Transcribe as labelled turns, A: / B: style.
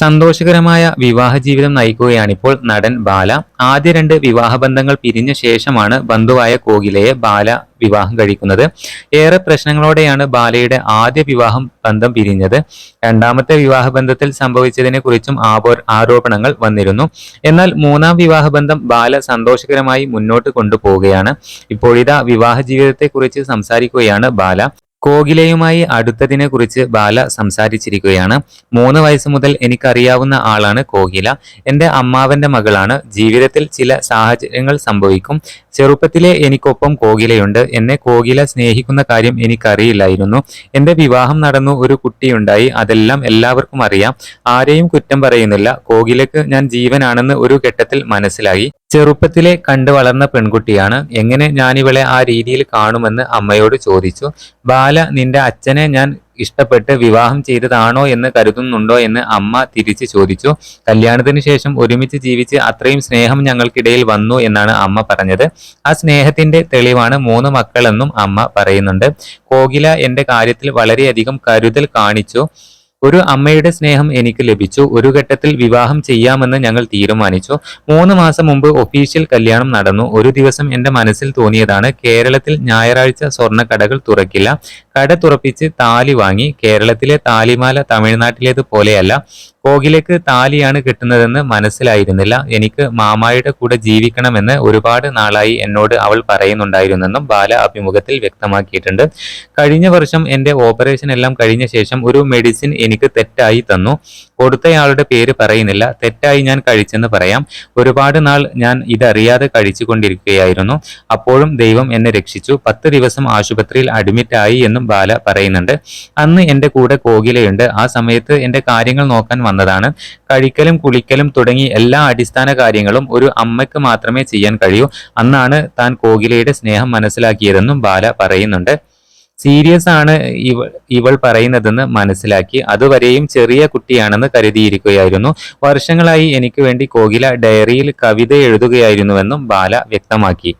A: സന്തോഷകരമായ വിവാഹ ജീവിതം നയിക്കുകയാണിപ്പോൾ നടൻ ബാല. ആദ്യ രണ്ട് വിവാഹബന്ധങ്ങൾ പിരിഞ്ഞ ശേഷമാണ് ബന്ധുവായ കോകിലയെ ബാല വിവാഹം കഴിക്കുന്നത്. ഏറെ പ്രശ്നങ്ങളോടെയാണ് ബാലയുടെ ആദ്യ വിവാഹം ബന്ധം പിരിഞ്ഞത്. രണ്ടാമത്തെ വിവാഹ ബന്ധത്തിൽ സംഭവിച്ചതിനെ കുറിച്ചും ആരോപണങ്ങൾ വന്നിരുന്നു. എന്നാൽ മൂന്നാം വിവാഹ ബന്ധം ബാല സന്തോഷകരമായി മുന്നോട്ട് കൊണ്ടുപോവുകയാണ്. ഇപ്പോഴിതാ വിവാഹ ജീവിതത്തെക്കുറിച്ച് സംസാരിക്കുകയാണ് ബാല. കോകിലയുമായി അടുത്തതിനെ കുറിച്ച് ബാല സംസാരിച്ചിരിക്കുകയാണ്. മൂന്ന് വയസ്സ് മുതൽ എനിക്കറിയാവുന്ന ആളാണ് കോകില. എന്റെ അമ്മാവന്റെ മകളാണ്. ജീവിതത്തിൽ ചില സാഹചര്യങ്ങൾ സംഭവിക്കും. ചെറുപ്പത്തിലെ എനിക്കൊപ്പം കോകിലയുണ്ട്. എന്നെ കോകില സ്നേഹിക്കുന്ന കാര്യം എനിക്കറിയില്ലായിരുന്നു. എന്റെ വിവാഹം നടന്നു ഒരു കുട്ടിയുണ്ടായി. അതെല്ലാം എല്ലാവർക്കും അറിയാം. ആരെയും കുറ്റം പറയുന്നില്ല. കോകിലക്ക് ഞാൻ ജീവനാണെന്ന് ഒരു ഘട്ടത്തിൽ മനസ്സിലായി. ചെറുപ്പത്തിലെ കണ്ടു വളർന്ന പെൺകുട്ടിയാണ്. എങ്ങനെ ഞാനിവളെ ആ രീതിയിൽ കാണുമെന്ന് അമ്മയോട് ചോദിച്ചു. ബാല നിന്റെ അച്ഛനെ ഞാൻ ഇഷ്ടപ്പെട്ട് വിവാഹം ചെയ്തതാണോ എന്ന് കരുതുന്നുണ്ടോ എന്ന് അമ്മ തിരിച്ചു ചോദിച്ചു. കല്യാണത്തിന് ശേഷം ഒരുമിച്ച് ജീവിച്ച് അത്രയും സ്നേഹം ഞങ്ങൾക്കിടയിൽ വന്നു എന്നാണ് അമ്മ പറഞ്ഞത്. ആ സ്നേഹത്തിന്റെ തെളിവാണ് മൂന്ന് മക്കളെന്നും അമ്മ പറയുന്നുണ്ട്. കോകില എന്റെ കാര്യത്തിൽ വളരെയധികം കരുതൽ കാണിച്ചു. ഒരു അമ്മയുടെ സ്നേഹം എനിക്ക് ലഭിച്ചു. ഒരു ഘട്ടത്തിൽ വിവാഹം ചെയ്യാമെന്ന് ഞങ്ങൾ തീരുമാനിച്ചു. മൂന്ന് മാസം മുമ്പ് ഒഫീഷ്യൽ കല്യാണം നടന്നു. ഒരു ദിവസം എന്റെ മനസ്സിൽ തോന്നിയതാണ് കേരളത്തിൽ ഞായറാഴ്ച സ്വർണക്കടകൾ തുറക്കില്ല. കട തുറപ്പിച്ച് താലി വാങ്ങി. കേരളത്തിലെ താലിമാല തമിഴ്നാട്ടിലേത് പോലെയല്ല കോകിലേക്ക് താലിയാണ് കിട്ടുന്നതെന്ന് മനസ്സിലായിരുന്നില്ല. എനിക്ക് മാമായുടെ കൂടെ ജീവിക്കണമെന്ന് ഒരുപാട് നാളായി എന്നോട് അവൾ പറയുന്നുണ്ടായിരുന്നെന്നും ബാല അഭിമുഖത്തിൽ വ്യക്തമാക്കിയിട്ടുണ്ട്. കഴിഞ്ഞ വർഷം എന്റെ ഓപ്പറേഷൻ എല്ലാം കഴിഞ്ഞ ശേഷം ഒരു മെഡിസിൻ എനിക്ക് തെറ്റായി തന്നു. കൊടുത്തയാളുടെ പേര് പറയുന്നില്ല. തെറ്റായി ഞാൻ കഴിച്ചെന്ന് പറയാം. ഒരുപാട് നാൾ ഞാൻ ഇതറിയാതെ കഴിച്ചുകൊണ്ടിരിക്കുകയായിരുന്നു. അപ്പോഴും ദൈവം എന്നെ രക്ഷിച്ചു. പത്ത് ദിവസം ആശുപത്രിയിൽ അഡ്മിറ്റ് ആയി എന്നും ബാല പറയുന്നുണ്ട്. അന്ന് എന്റെ കൂടെ കോകിലയുണ്ട്. ആ സമയത്ത് എന്റെ കാര്യങ്ങൾ നോക്കാൻ വന്നതാണ് കഴിക്കലും കുളിക്കലും തുടങ്ങി എല്ലാ അടിസ്ഥാന കാര്യങ്ങളും ഒരു അമ്മയ്ക്ക് മാത്രമേ ചെയ്യാൻ കഴിയൂ. അന്നാണ് താൻ കോകിലയുടെ സ്നേഹം മനസ്സിലാക്കിയതെന്നും ബാല പറയുന്നുണ്ട്. സീരിയസ് ആണ് ഇവൾ ഇവൾ പറയുന്നതെന്ന് മനസ്സിലാക്കി. അതുവരെയും ചെറിയ കുട്ടിയാണെന്ന് കരുതിയിരിക്കുകയായിരുന്നു. വർഷങ്ങളായി എനിക്ക് വേണ്ടി കോകില ഡയറിയിൽ കവിത എഴുതുകയായിരുന്നുവെന്നും ബാല വ്യക്തമാക്കി.